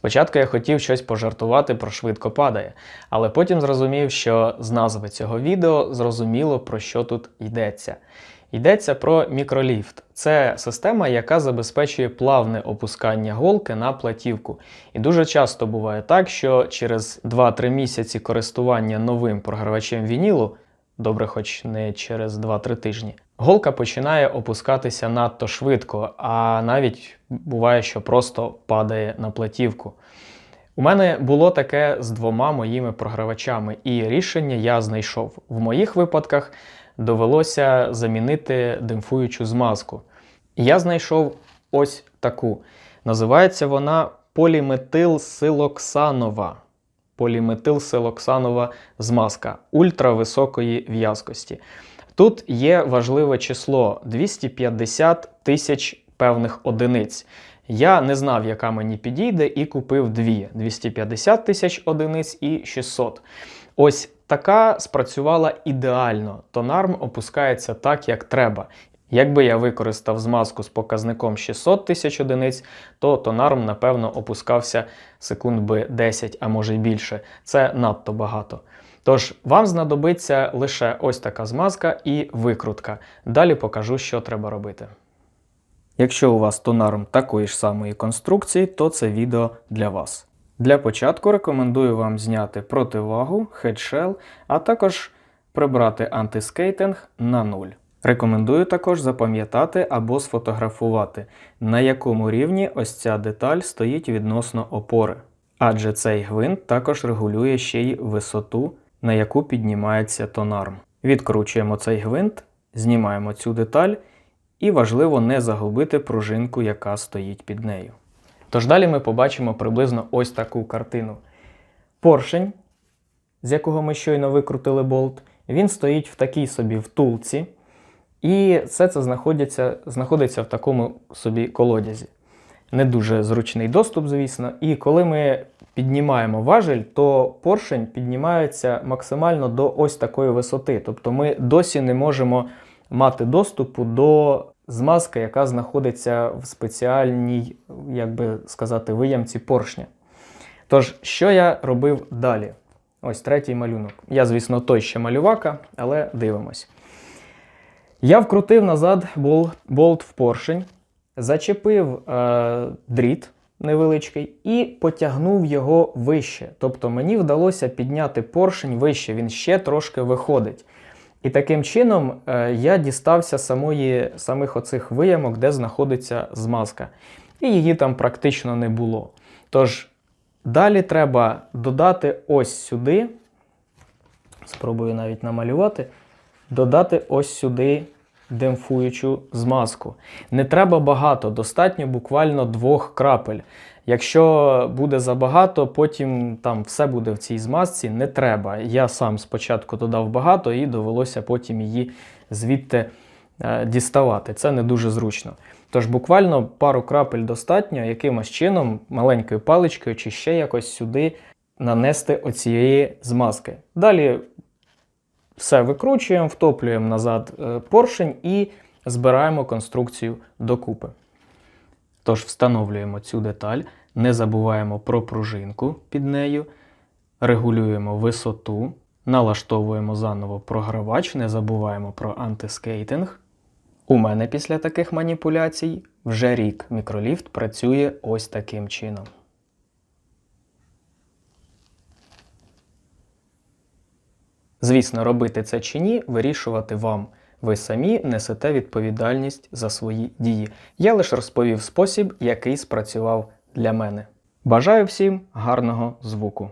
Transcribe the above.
Спочатку я хотів щось пожартувати про швидко падає, але потім зрозумів, що з назви цього відео зрозуміло про що тут йдеться. Йдеться про мікроліфт. Це система, яка забезпечує плавне опускання голки на платівку. І дуже часто буває так, що через 2-3 місяці користування новим програвачем вінілу, добре, хоч не через 2-3 тижні, голка починає опускатися надто швидко, а навіть буває, що просто падає на платівку. У мене було таке з двома моїми програвачами, і рішення я знайшов. В моїх випадках довелося замінити демпфуючу змазку. І Я знайшов ось таку. Називається вона поліметилсилоксанова. Поліметилсилоксанова змазка ультрависокої в'язкості. Тут є важливе число 250 тисяч певних одиниць. Я не знав, яка мені підійде, і купив дві: 250 тисяч одиниць і 600. Ось така спрацювала ідеально. Тонарм опускається так, як треба. Якби я використав змазку з показником 600 тисяч одиниць, то тонарм, напевно, опускався секунд би 10, а може й більше. Це надто багато. Тож вам знадобиться лише ось така змазка і викрутка. Далі покажу, що треба робити. Якщо у вас тонарм такої ж самої конструкції, то це відео для вас. Для початку рекомендую вам зняти противагу, хедшел, а також прибрати антискейтинг на нуль. Рекомендую також запам'ятати або сфотографувати, на якому рівні ось ця деталь стоїть відносно опори. Адже цей гвинт також регулює ще й висоту, на яку піднімається тонарм. Відкручуємо цей гвинт, знімаємо цю деталь і важливо не загубити пружинку, яка стоїть під нею. Тож далі ми побачимо приблизно ось таку картину. Поршень, з якого ми щойно викрутили болт, він стоїть в такій собі втулці, і все це знаходиться, знаходиться в такому собі колодязі. Не дуже зручний доступ, звісно. І коли ми піднімаємо важель, то поршень піднімається максимально до ось такої висоти. Тобто ми досі не можемо мати доступу до змазки, яка знаходиться в спеціальній, як би сказати, виямці поршня. Тож, що я робив далі? Ось третій малюнок. Я, звісно, той ще малювака, але дивимось. Я вкрутив назад болт в поршень, зачепив е, дріт невеличкий і потягнув його вище. Тобто мені вдалося підняти поршень вище, він ще трошки виходить. І таким чином е, я дістався самої, самих оцих виямок, де знаходиться змазка. І її там практично не було. Тож, далі треба додати ось сюди. Спробую навіть намалювати. Додати ось сюди демпфуючу змазку. Не треба багато, достатньо буквально двох крапель. Якщо буде забагато, потім там все буде в цій змазці, не треба. Я сам спочатку додав багато і довелося потім її звідти е, діставати. Це не дуже зручно. Тож буквально пару крапель достатньо, якимось чином, маленькою паличкою чи ще якось сюди нанести оцієї змазки. Далі все викручуємо, втоплюємо назад е, поршень і збираємо конструкцію докупи. Тож встановлюємо цю деталь, не забуваємо про пружинку під нею, регулюємо висоту, налаштовуємо заново програвач, не забуваємо про антискейтинг. У мене після таких маніпуляцій вже рік мікроліфт працює ось таким чином. Звісно, робити це чи ні, вирішувати вам. Ви самі несете відповідальність за свої дії. Я лише розповів спосіб, який спрацював для мене. Бажаю всім гарного звуку!